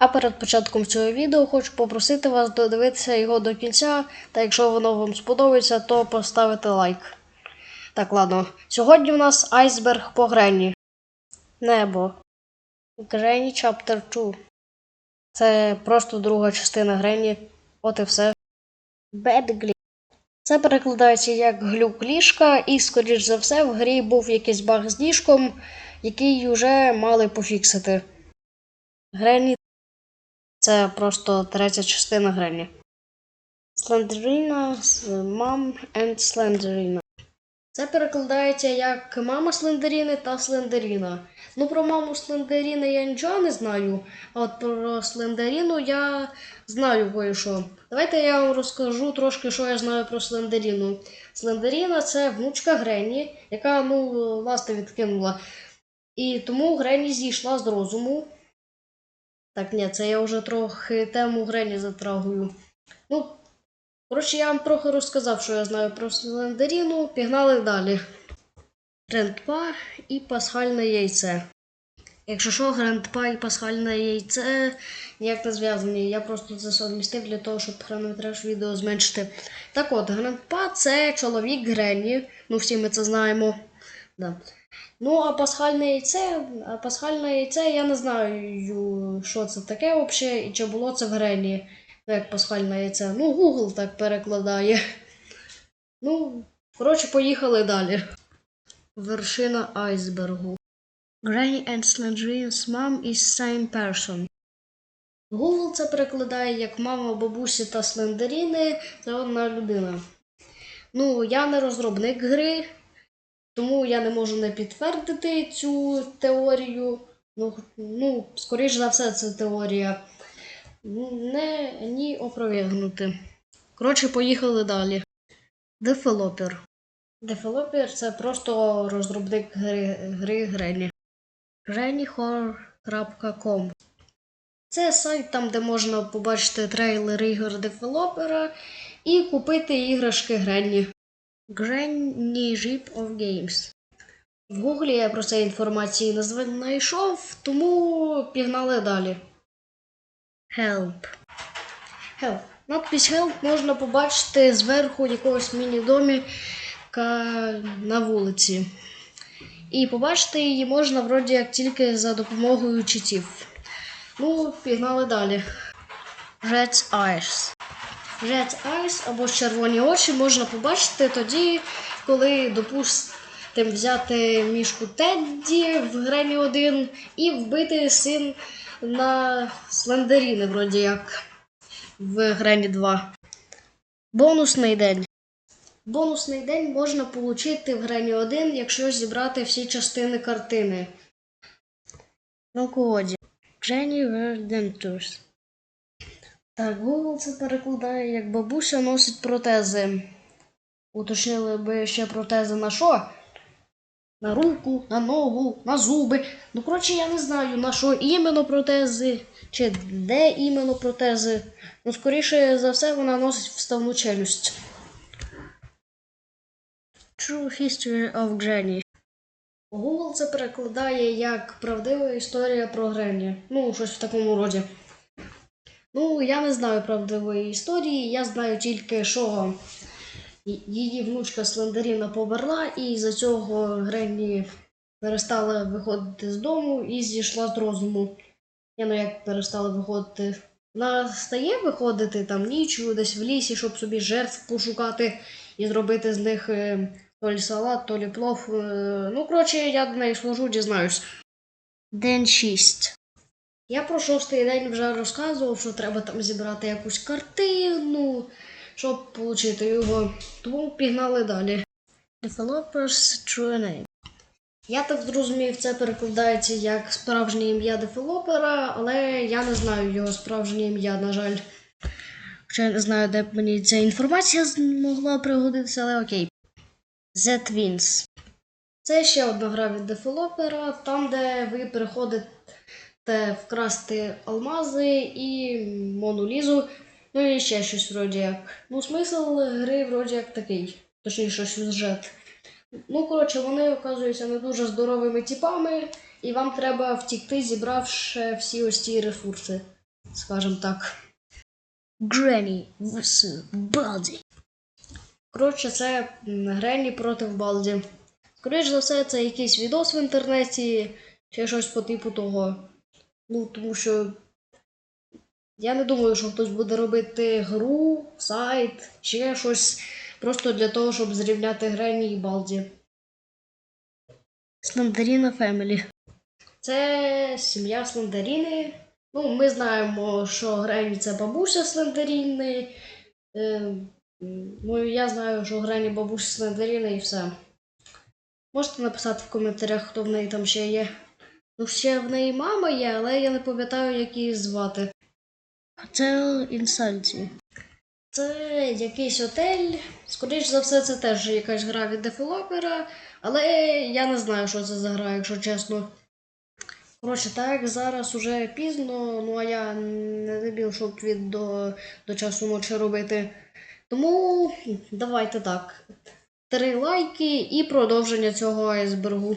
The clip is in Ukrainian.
А перед початком цього відео хочу попросити вас додивитися його до кінця, та якщо воно вам сподобається, то поставити лайк. Так, ладно. Сьогодні в нас айсберг по Гренні. Небо. Гренні Chapter 2. Це просто друга частина Гренні. От і все. Bad Це перекладається як глюк ліжка, і, скоріш за все, в грі був якийсь баг з ліжком, який вже мали пофіксити. Гренні це просто третя частина Гренні. Слендеріна, мам and Слендеріна. Це перекладається як мама Слендеріни та Слендеріна. Ну, про маму Слендеріни я нічого не знаю, а от про Слендеріну я знаю кое-що. Давайте я вам розкажу трошки, що я знаю про Слендеріну. Слендеріна це внучка Гренні, яка ну, ласти відкинула. І тому Гренні зійшла з розуму. Так, ні, це я вже трохи тему Гренні затрагую. Ну, коротше, я вам трохи розказав, що я знаю про Слендеріну. Пігнали далі. Грандпа і пасхальне яйце. Якщо що, грандпа і пасхальне яйце ніяк не зв'язані. Я просто це совмістив для того, щоб хронометраж відео зменшити. Так от, грандпа це чоловік Гренні. Ну, всі ми це знаємо. Да. Ну, а пасхальне яйце, а пасхальне яйце я не знаю, що це таке взагалі, і чи було це в Грені, ну, як пасхальне яйце. Ну, Google так перекладає. Ну, коротше, поїхали далі. Вершина айсбергу. Granny and Slenderina's mom is same person. Google це перекладає як мама бабусі та Слендеріни, це одна людина. Ну, я не розробник гри, тому я не можу не підтвердити цю теорію. Ну, ну скоріш за все, це теорія. Не ні опровергнути. Коротше, поїхали далі. Developer. Developer це просто розробник гри, гри Granny. GrannyHorror.com Це сайт, там, де можна побачити трейлери ігор девелопера і купити іграшки Granny. Jeep of Games. В Гуглі я про це інформації не знайшов, тому пігнали далі. Help. Help. Надпись Help можна побачити зверху якогось міні-доміка на вулиці. І побачити її можна вроді як тільки за допомогою читів. Ну, пігнали далі. Red Eyes. Red Eyes або червоні очі можна побачити тоді, коли, допустим, взяти мішку Тедді в Гремі 1 і вбити син на Слендеріни, вроді як в Гремі 2. Бонусний день. Бонусний день можна отримати в Гремі 1, якщо зібрати всі частини картини. Jenny Verdentures. Так, Google це перекладає, як бабуся носить протези. Уточнили би ще протези на що? На руку, на ногу, на зуби. Ну, коротше, я не знаю, на що іменно протези, чи де іменно протези. Ну, скоріше за все, вона носить вставну челюсть. True History of Granny. Google це перекладає як правдива історія про Гренні. Ну, щось в такому роді. Ну, я не знаю правдивої історії, я знаю тільки, що її внучка Слендеріна померла, і за цього Гренні перестала виходити з дому і зійшла з розуму. Я ну як перестала виходити. Вона стає виходити там нічого, десь в лісі, щоб собі жертв пошукати і зробити з них е, то лі салат, то лі плов. Е, ну, коротше, я до неї служу, дізнаюсь. День 6. Я про шостий день вже розказував, що треба там зібрати якусь картину, щоб отримати його. Тому пігнали далі. Developers True Name. Я так зрозумів, це перекладається як справжнє ім'я девелопера, але я не знаю його справжнє ім'я, на жаль. Хоча не знаю, де б мені ця інформація змогла пригодитися, але окей. The Twins. Це ще одна гра від девелопера, там, де ви приходите вкрасти алмази і монолізу, ну і ще щось вроді як. Ну, смисл гри вроді як такий, точніше сюжет. Ну, коротше, вони оказуються не дуже здоровими типами, і вам треба втікти, зібравши всі ось ці ресурси. скажімо так. Гренні vs. Балді. Коротше, це Гренні проти Балді. Скоріше за все, це якийсь відос в інтернеті чи щось по типу того. Ну, тому що я не думаю, що хтось буде робити гру, сайт, ще щось просто для того, щоб зрівняти Гренні і Балді. Слендеріна Фемілі. Це сім'я Слендеріни. Ну, ми знаємо, що Гренні це бабуся Слендеріни. Е, ну, я знаю, що Гренні бабуся Слендеріни і все. Можете написати в коментарях, хто в неї там ще є. Ну, ще в неї мама є, але я не пам'ятаю, як її звати. Готель Інсальті. Це якийсь отель. Скоріш за все, це теж якась гра від девелопера, але я не знаю, що це за гра, якщо чесно. Коротше, так, зараз уже пізно, ну а я не дебіл, щоб від до, до часу ночі робити. Тому давайте так. Три лайки і продовження цього айсбергу.